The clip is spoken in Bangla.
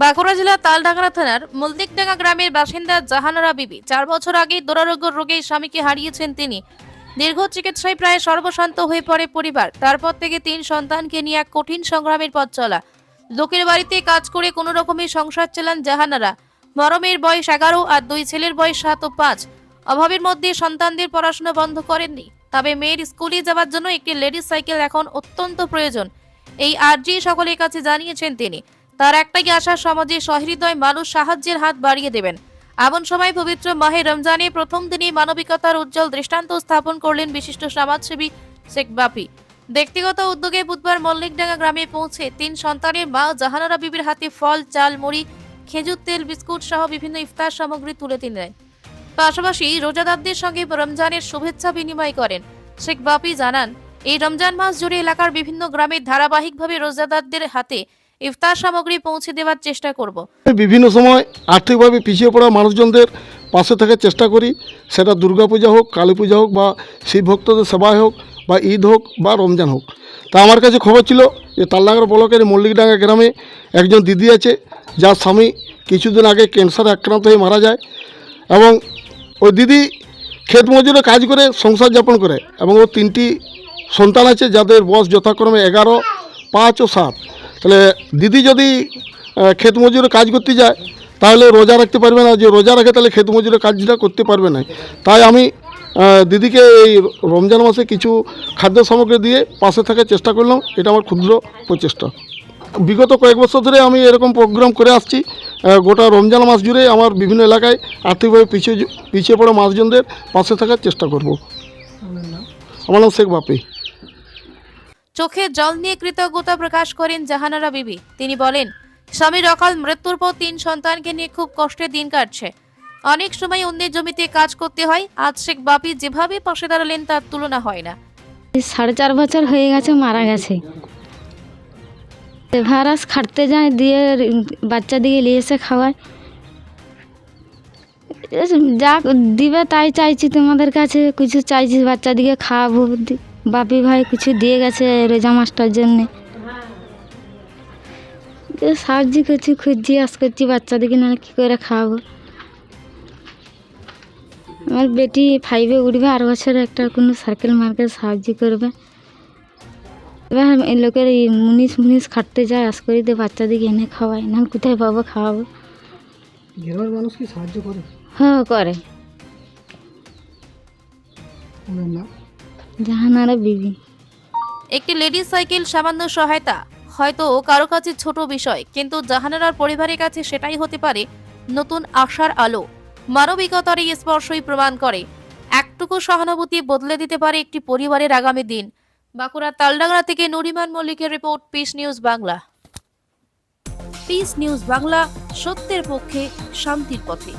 বাঁকুড়া জেলা তালডাংরা থানার মলদিকডাঙ্গা গ্রামের বাসিন্দা জাহানারা বিবি। চার বছর আগে দুরারোগ্য রোগে স্বামীকে হারিয়েছেন তিনি। দীর্ঘ চিকিৎসায় প্রায় সর্বশান্ত হয়ে পড়ে পরিবার। তারপর থেকে তিন সন্তানকে নিয়ে এক কঠিন সংগ্রামের পথ চলা। লোকের বাড়িতে কাজ করে কোনো রকমের সংসার চালান জাহানারা। মরমের বয়স এগারো আর দুই ছেলের বয়স সাত ও পাঁচ। অভাবের মধ্যে সন্তানদের পড়াশোনা বন্ধ করেননি। তবে মেয়ের স্কুলে যাওয়ার জন্য একটি লেডিস সাইকেল এখন অত্যন্ত প্রয়োজন। এই আর্জি সকলের কাছে জানিয়েছেন তিনি। তার একটাই আশা, সমাজে সহৃদয় মানুষ সাহায্যের হাত বাড়িয়ে দেবেন। এমন সময় পবিত্র মাহে রমজানে প্রথম দিনই মানবিকতার উজ্জ্বল দৃষ্টান্ত স্থাপন করলেন বিশিষ্ট সমাজসেবী শেখ বাপি ব্যক্তিগত উদ্যোগে বুধবার মল্লিকডাঙ্গা গ্রামে পৌঁছে তিন সন্তানের মা জাহানারা বিবির হাতে ফল, চাল, মুড়ি, খেজুর, তেল, বিস্কুট সহ বিভিন্ন ইফতার সামগ্রী তুলে দিলেন। পাশাপাশি রোজাদারদের সঙ্গে রমজানের শুভেচ্ছা বিনিময় করেন। শেখ বাপি জানান, এই রমজান মাস জুড়ে এলাকার বিভিন্ন গ্রামে ধারাবাহিকভাবে রোজাদারদের হাতে ইফতার সামগ্রী পৌঁছে দেওয়ার চেষ্টা করব। বিভিন্ন সময় আর্থিকভাবে পিছিয়ে পড়া মানুষজনদের পাশে থাকার চেষ্টা করি। সেটা দুর্গাপূজা হোক, কালী পূজা হোক বা শিব ভক্তদের সেবায় হোক বা ঈদ হোক বা রমজান হোক। তা আমার কাছে খবর ছিল যে তালডাঙ্গা ব্লকের মল্লিকডাঙ্গা গ্রামে একজন দিদি আছে, যার স্বামী কিছুদিন আগে ক্যান্সারে আক্রান্ত হয়ে মারা যায় এবং ওই দিদি ক্ষেত মজুরে কাজ করে, সংসার যাপন করে এবং ওর তিনটি সন্তান আছে, যাদের বয়স যথাক্রমে এগারো, পাঁচ ও সাত। তাহলে দিদি যদি ক্ষেত মজুরে কাজ করতে যায়, তাহলে রোজা রাখতে পারবে না। যে রোজা রাখে, তাহলে ক্ষেত মজুরে কাজটা করতে পারবে না। তাই আমি দিদিকে এই রমজান মাসে কিছু খাদ্য সামগ্রী দিয়ে পাশে থাকার চেষ্টা করলাম। এটা আমার ক্ষুদ্র প্রচেষ্টা। বিগত কয়েক বছর ধরে আমি এরকম প্রোগ্রাম করে আসছি। গোটা রমজান মাস জুড়ে আমার বিভিন্ন এলাকায় আর্থিকভাবে পিছিয়ে পিছিয়ে পড়া মানুষজনদের পাশে থাকার চেষ্টা করব। আমার নাম শেখ বাপি। চোখে জল নিয়ে কৃতজ্ঞতা প্রকাশ করেন জাহানারা বিবি। তিনি বলেন, স্বামীর অকাল মৃত্যুর পর তিন সন্তানকে নিয়ে খুব কষ্টে দিন কাটছে। অনেক সময় অন্যের জমিতে কাজ করতে হয়, আজ শেখ বাপি যেভাবে পাশে দাঁড়ালেন তার তুলনা হয় না। সাড়ে চার বছর হয়ে গেছে, মারা গেছে। ভারাস খাটতে যায়, দিয়ে বাচ্চা দিকে নিয়ে এসে খাওয়ায়। যা দিবে তাই চাইছি তোমাদের কাছে, কিছু চাইছি বাচ্চা দিকে খাওয়াবো। বাপি ভাই কিছু দিয়ে গেছে রোজা মাসটার জন্যে। সাহায্য করছি খুঁজছি আস করছি বাচ্চাদিকে নাহলে কী করে খাওয়াবো। আমার বেটি ফাইভে উঠবে আর বছর একটা কোনো সার্কেল মার্কেট সাহায্য করবে। এবার এই লোকের এই মুনিশ মুনিশ খাটতে যায় আস করি দিয়ে বাচ্চাদিকে এনে খাওয়ায় না কোথায় পাবো খাওয়াবো। গ্রামের মানুষ কি সাহায্য করে? হ্যাঁ করে। জাহানারা বিবি। একটি লেডিস সাইকেল সামান্য সহায়তা, হয়তো কারও কাছে ছোট বিষয়, কিন্তু জাহানারার পরিবারের কাছে সেটাই হতে পারে নতুন আশার আলো। মানবিকতার এই স্পর্শই প্রমাণ করে। একটুকু সহানুভূতি বদলে দিতে পারে একটি পরিবারের আগামী দিন। বাঁকুড়া তালডাংরা থেকে নুরিমান মল্লিকের report, peace news Bangla. Peace news Bangla, সত্যের পক্ষে, শান্তির পথে।